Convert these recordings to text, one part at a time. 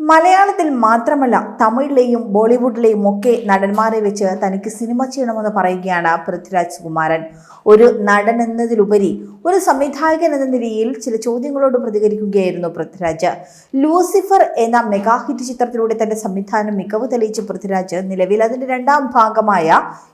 മലയാളത്തിൽ മാത്രമല്ല തമിഴിലെയും ബോളിവുഡിലെയും ഒക്കെ നടന്മാരെ വെച്ച് തനിക്ക് സിനിമ ചെയ്യണമെന്ന് പറയുകയാണ് പൃഥ്വിരാജ് കുമാരൻ. ഒരു നടൻ എന്നതിലുപരി ഒരു സംവിധായകൻ എന്ന നിലയിൽ ചില ചോദ്യങ്ങളോട് പ്രതികരിക്കുകയായിരുന്നു പൃഥ്വിരാജ്. ലൂസിഫർ എന്ന മെഗാഹിറ്റ് ചിത്രത്തിലൂടെ തന്റെ സംവിധാനം മികവ് തെളിയിച്ച പൃഥ്വിരാജ് നിലവിൽ അതിന്റെ രണ്ടാം ഭാഗമായ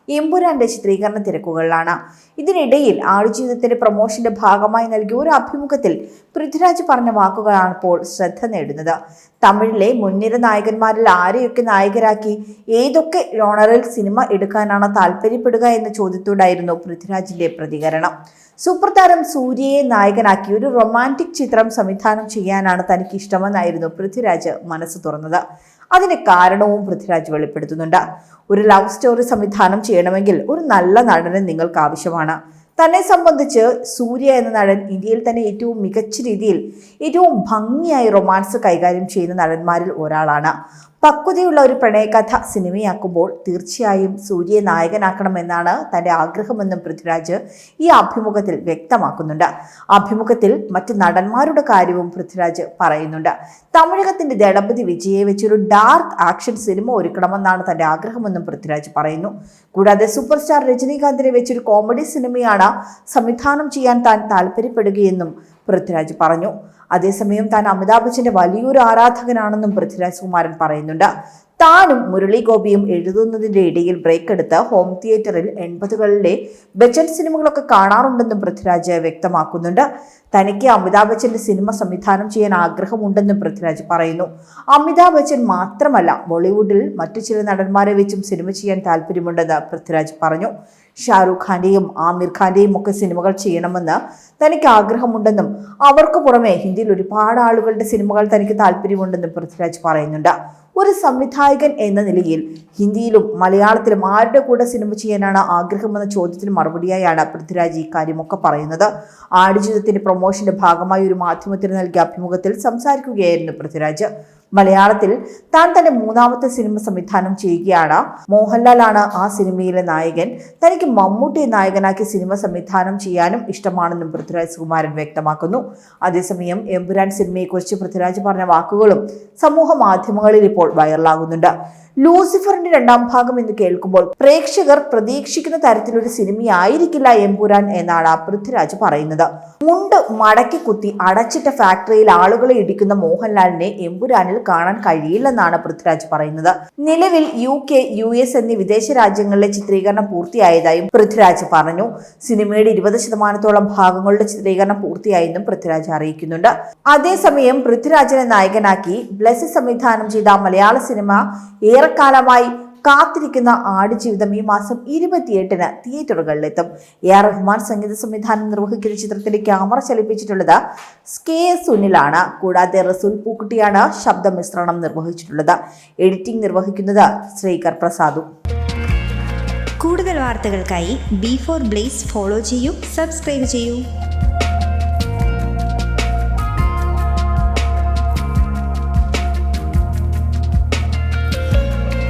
എമ്പുരാന്റെ ചിത്രീകരണ തിരക്കുകളിലാണ്. ഇതിനിടയിൽ ആടുജീവിതത്തിന്റെ പ്രൊമോഷന്റെ ഭാഗമായി നൽകിയ ഒരു അഭിമുഖത്തിൽ പൃഥ്വിരാജ് പറഞ്ഞ വാക്കുകളാണ് ഇപ്പോൾ ശ്രദ്ധ നേടുന്നത്. തമിഴിലെ മുൻനിര നായകന്മാരിൽ ആരെയൊക്കെ നായകരാക്കി ഏതൊക്കെ ജോണറിൽ സിനിമ എടുക്കാനാണ് താല്പര്യപ്പെടുക എന്ന ചോദ്യത്തോടായിരുന്നു പൃഥ്വിരാജിന്റെ പ്രതികരണം. സൂപ്പർ താരം സൂര്യയെ നായകനാക്കി ഒരു റൊമാന്റിക് ചിത്രം സംവിധാനം ചെയ്യാനാണ് തനിക്ക് ഇഷ്ടമെന്നായിരുന്നു പൃഥ്വിരാജ് മനസ്സ് തുറന്നത്. അതിന്റെ കാരണവും പൃഥ്വിരാജ് വെളിപ്പെടുത്തുന്നുണ്ട്. ഒരു ലവ് സ്റ്റോറി സംവിധാനം ചെയ്യണമെങ്കിൽ ഒരു നല്ല നടനെ നിങ്ങൾക്ക് ആവശ്യമാണ്. തന്നെ സംബന്ധിച്ച് സൂര്യ എന്ന നടൻ ഇന്ത്യയിൽ തന്നെ ഏറ്റവും മികച്ച രീതിയിൽ ഏറ്റവും ഭംഗിയായി റൊമാൻസ് കൈകാര്യം ചെയ്യുന്ന നടന്മാരിൽ ഒരാളാണ്. പക്വതയുള്ള ഒരു പ്രണയകഥ സിനിമയാക്കുമ്പോൾ തീർച്ചയായും സൂര്യയെ നായകനാക്കണമെന്നാണ് തന്റെ ആഗ്രഹമെന്നും പൃഥ്വിരാജ് ഈ അഭിമുഖത്തിൽ വ്യക്തമാക്കുന്നുണ്ട്. അഭിമുഖത്തിൽ മറ്റ് നടന്മാരുടെ കാര്യവും പൃഥ്വിരാജ് പറയുന്നുണ്ട്. തമിഴകത്തിന്റെ ദളപതി വിജയെ വെച്ചൊരു ഡാർക്ക് ആക്ഷൻ സിനിമ ഒരുക്കണമെന്നാണ് തന്റെ ആഗ്രഹമെന്നും പൃഥ്വിരാജ് പറയുന്നു. കൂടാതെ സൂപ്പർ സ്റ്റാർ രജനീകാന്തിനെ വെച്ചൊരു കോമഡി സിനിമയാണ് സംവിധാനം ചെയ്യാൻ താൻ താല്പര്യപ്പെടുകയെന്നും പൃഥ്വിരാജ് പറഞ്ഞു. അതേസമയം താൻ അമിതാഭ് ബച്ചന്റെ വലിയൊരു ആരാധകനാണെന്നും പൃഥ്വിരാജ് കുമാരൻ പറയുന്നുണ്ട്. താനും മുരളി ഗോപിയും എഴുതുന്നതിന്റെ ഇടയിൽ ബ്രേക്ക് എടുത്ത് ഹോം തിയേറ്ററിൽ എൺപതുകളിലെ ബച്ചൻ സിനിമകളൊക്കെ കാണാറുണ്ടെന്നും പൃഥ്വിരാജ് വ്യക്തമാക്കുന്നുണ്ട്. തനിക്ക് അമിതാഭ് ബച്ചന്റെ സിനിമ സംവിധാനം ചെയ്യാൻ ആഗ്രഹമുണ്ടെന്നും പൃഥ്വിരാജ് പറയുന്നു. അമിതാഭ് ബച്ചൻ മാത്രമല്ല ബോളിവുഡിൽ മറ്റു ചില നടന്മാരെ വെച്ചും സിനിമ ചെയ്യാൻ താല്പര്യമുണ്ടെന്ന് പൃഥ്വിരാജ് പറഞ്ഞു. ഷാറൂഖ് ഖാന്റെയും ആമിർ ഖാന്റെയും ഒക്കെ സിനിമകൾ ചെയ്യണമെന്ന് തനിക്ക് ആഗ്രഹമുണ്ടെന്നും അവർക്ക് പുറമെ ഹിന്ദിയിൽ ഒരുപാട് ആളുകളുടെ സിനിമകൾ തനിക്ക് താല്പര്യമുണ്ടെന്നും പൃഥ്വിരാജ് പറയുന്നുണ്ട്. ഒരു സംവിധായകൻ എന്ന നിലയിൽ ഹിന്ദിയിലും മലയാളത്തിലും ആരുടെ കൂടെ സിനിമ ചെയ്യാനാണ് ആഗ്രഹമെന്ന ചോദ്യത്തിന് മറുപടിയായാണ് പൃഥ്വിരാജ് ഇക്കാര്യമൊക്കെ പറയുന്നത്. ആടുജീവിതത്തിന്റെ പ്രൊമോഷന്റെ ഭാഗമായി ഒരു മാധ്യമത്തിന് നൽകിയ അഭിമുഖത്തിൽ സംസാരിക്കുകയായിരുന്നു പൃഥ്വിരാജ്. മലയാളത്തിൽ താൻ തന്റെ മൂന്നാമത്തെ സിനിമ സംവിധാനം ചെയ്യുകയാണ്. മോഹൻലാലാണ് ആ സിനിമയിലെ നായകൻ. തനിക്ക് മമ്മൂട്ടിയെ നായകനാക്കി സിനിമ സംവിധാനം ചെയ്യാനും ഇഷ്ടമാണെന്നും പൃഥ്വിരാജ് കുമാരൻ വ്യക്തമാക്കുന്നു. അതേസമയം എമ്പുരാൻ സിനിമയെക്കുറിച്ച് പൃഥ്വിരാജ് പറഞ്ഞ വാക്കുകളും സമൂഹ മാധ്യമങ്ങളിൽ ഇപ്പോൾ വൈറലാകുന്നുണ്ട്. ലൂസിഫറിന്റെ രണ്ടാം ഭാഗം എന്ന് കേൾക്കുമ്പോൾ പ്രേക്ഷകർ പ്രതീക്ഷിക്കുന്ന തരത്തിലൊരു സിനിമയായിരിക്കില്ല എമ്പുരാൻ എന്നാണ് പൃഥ്വിരാജ് പറയുന്നത്. മുണ്ട് മടക്കി കുത്തി അടച്ചിട്ട ഫാക്ടറിയിൽ ആളുകളെ ഇടിക്കുന്ന മോഹൻലാലിനെ എമ്പുരാനിൽ കാണാൻ കഴിയില്ലെന്നാണ് പൃഥ്വിരാജ് പറയുന്നത്. നിലവിൽ യു കെ യു എസ് എന്നീ വിദേശ രാജ്യങ്ങളിലെ ചിത്രീകരണം പൂർത്തിയായതായും പൃഥ്വിരാജ് പറഞ്ഞു. സിനിമയുടെ ഇരുപത് ശതമാനത്തോളം ഭാഗങ്ങളുടെ ചിത്രീകരണം പൂർത്തിയായെന്നും പൃഥ്വിരാജ് അറിയിക്കുന്നുണ്ട്. അതേസമയം പൃഥ്വിരാജിനെ നായകനാക്കി ബ്ലസ് സംവിധാനം ചെയ്ത മലയാള സിനിമ ഏറെക്കാലമായി കാത്തിരിക്കുന്ന ആടുജീവിതം ഈ മാസം ഇരുപത്തിയെട്ടിന് തിയേറ്ററുകളിലെത്തും. എ ആർ റഹ്മാൻ സംഗീത സംവിധാനം നിർവഹിക്കുന്ന ചിത്രത്തിന്റെ ക്യാമറ ചലിപ്പിച്ചിട്ടുള്ളത് കെ സുനിലാണ്. കൂടാതെ റസൂൽ പൂക്കുട്ടിയാണ് ശബ്ദമിശ്രണം നിർവഹിച്ചിട്ടുള്ളത്. എഡിറ്റിംഗ് നിർവഹിക്കുന്നത് ശ്രീകർ പ്രസാദും. കൂടുതൽ വാർത്തകൾക്കായി ബി ഫോർ ബ്ലേസ് ഫോളോ ചെയ്യൂ സബ്സ്ക്രൈബ് ചെയ്യൂ.